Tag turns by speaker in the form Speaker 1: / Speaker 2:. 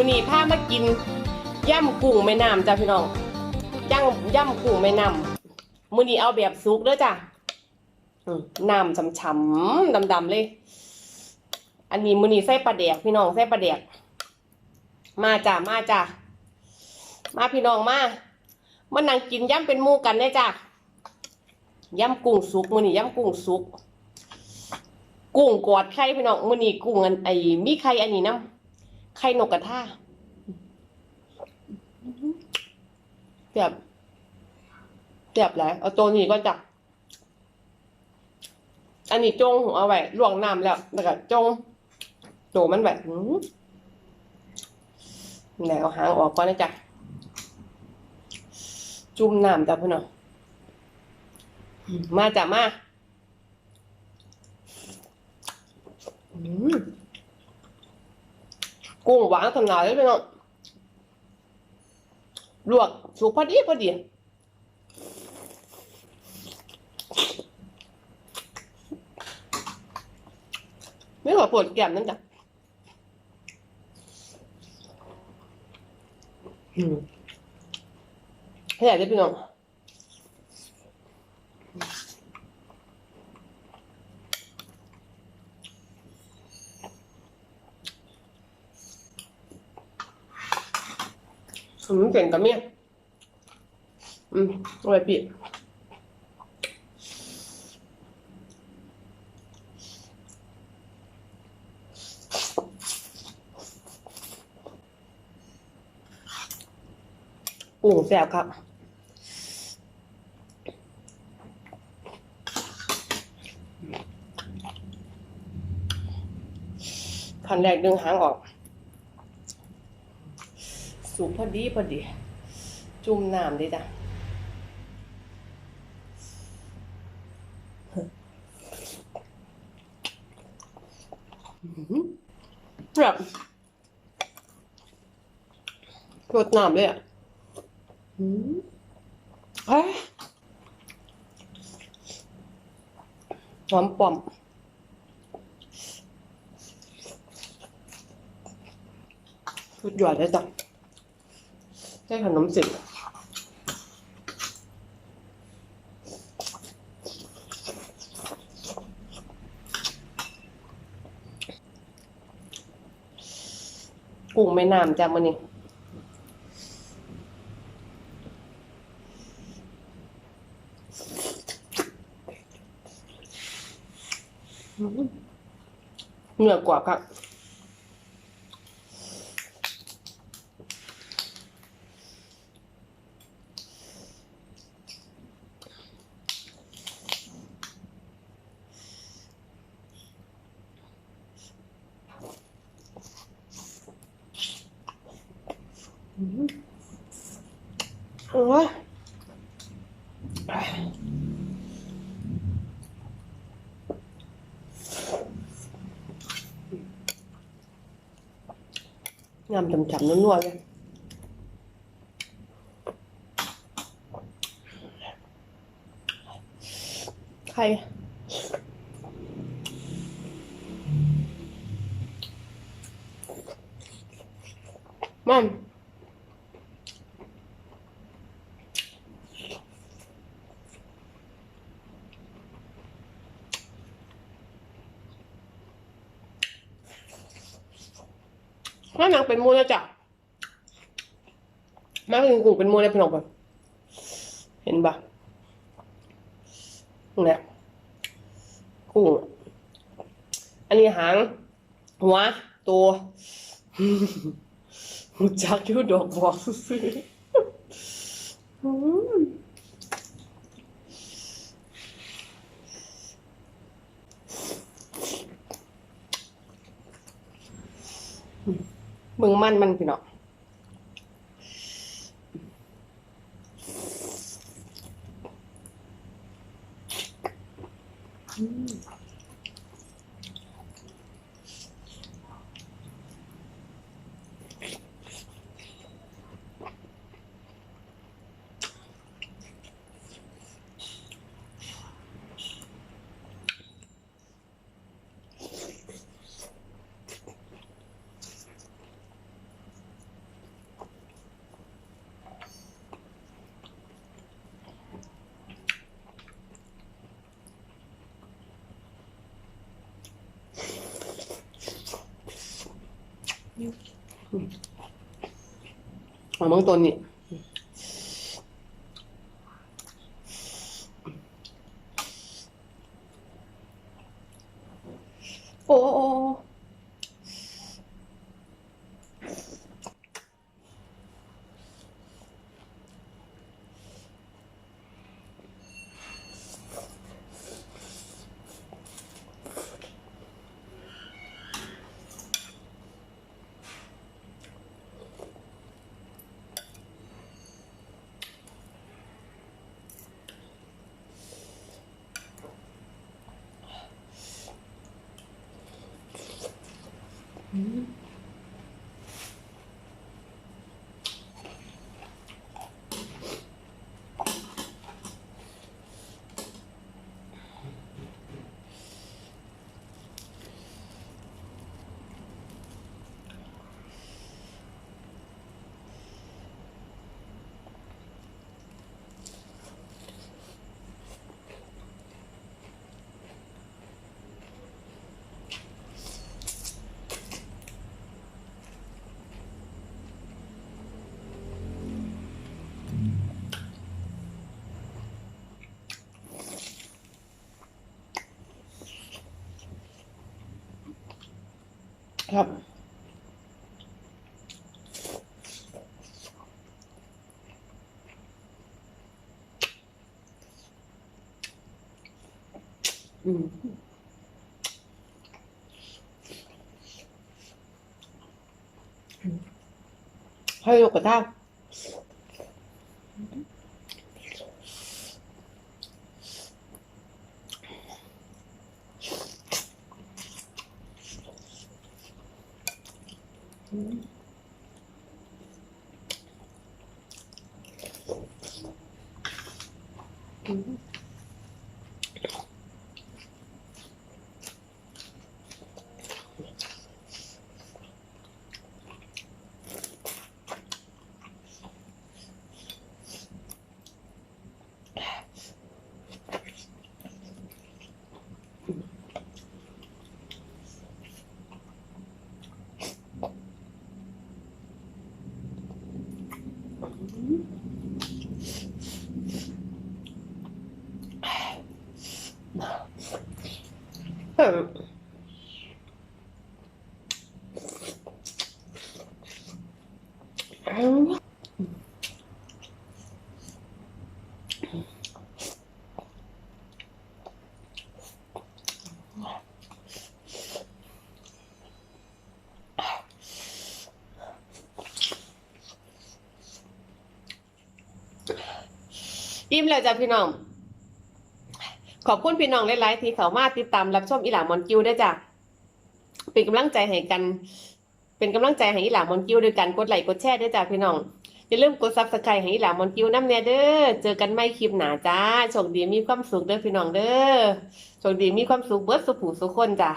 Speaker 1: มื้อนี้พามากินย่ำกุ้งแม่น้ำจ้าพี่น้องย่างย่ำกุ้งแม่น้ำมื้อนี้เอาแบบซุกเด้อจ้ะน้ำฉ่ำๆดำๆเลย อันนี้มื้อนี้ใส่ปลาแดกพี่น้องใส่ปลาแดกมาจ้ามาจ้ามาพี่น้องมามานั่งกินย่ำเป็นมู่กันเนี่ยจ้ะย่ำกุ้งสุกมื้อนี้ย่ำกุ้งสุก กุ้งกอดไข่พี่น้องมื้อนี้กุ้งอันไอ้มีไข่อันนี้นํ ไข่นกกระทาแบบแบบหลายเอาตัวนี้ก็จับ อันนี้จงเอาไว้ลวกน้ำแล้วแล้วก็จงโจมันแบบหืมไหนเอาหางออกก่อนนะจ๊ะจุ่มน้ำจ้ะพี่น้องมาจ้ะมาอืม กุ้งหวานขนาดเลยพี่น้องลวกสุกพอดีพอดีไม่ขอปวดแก้มนั่นจ้ะอืมให้ใหญ่เลยพี่น้อง อืมเก่งกับเมียอืมเอาไปปิดกุ้งแซ่บครับขั้นแรกดึงหางออก สุกพอดีพอดี จุ่มน้ำดิจ้ะแบบรดน้ำเลยอะอืมเฮ้ยหอมปอมสุดยอดเลยจ้ะ ได้ขนมสิบกุ้งแม่น้ำจ้ะมันนี่เหนื้อกว่าครับ โอ้งามจำๆนัวๆเลยใครมัม แม่นางเป็นมูลแล้วจ้ะแม่เป็นกูเป็นมูลได้พี่น้องปะเห็นปะเนี่ยกุ้งอันนี้หาง หัว ตัวหูจักอยู่ดอกบอกซื้ออืม มึงมันมันพี่น้อง หอมเมือ ง ครับอืมให้ยกกระทะเออ อิ่มแล้วจ้ะพี่น้อง ขอบคุณพี่น้องหลายๆที่เขามาติดตามรับชมอีหลามอนกิวด้วยจ้ะเป็นกำลังใจให้กัน เป็นกำลังใจให้อีหลามอนกิวด้วยกันกดไลค์กดแชร์ด้วยจ้ะพี่น้องอย่าลืมกดซับสไครต์ให้อีหลามอนกิวน้ำแน่เด้อเจอกันไม่คลิปหนาจ้าโชคดีมีความสุขเด้อพี่น้องเด้อโชคดีมีความสุขเบิร์ดสุขผูสุขคนจ้ะ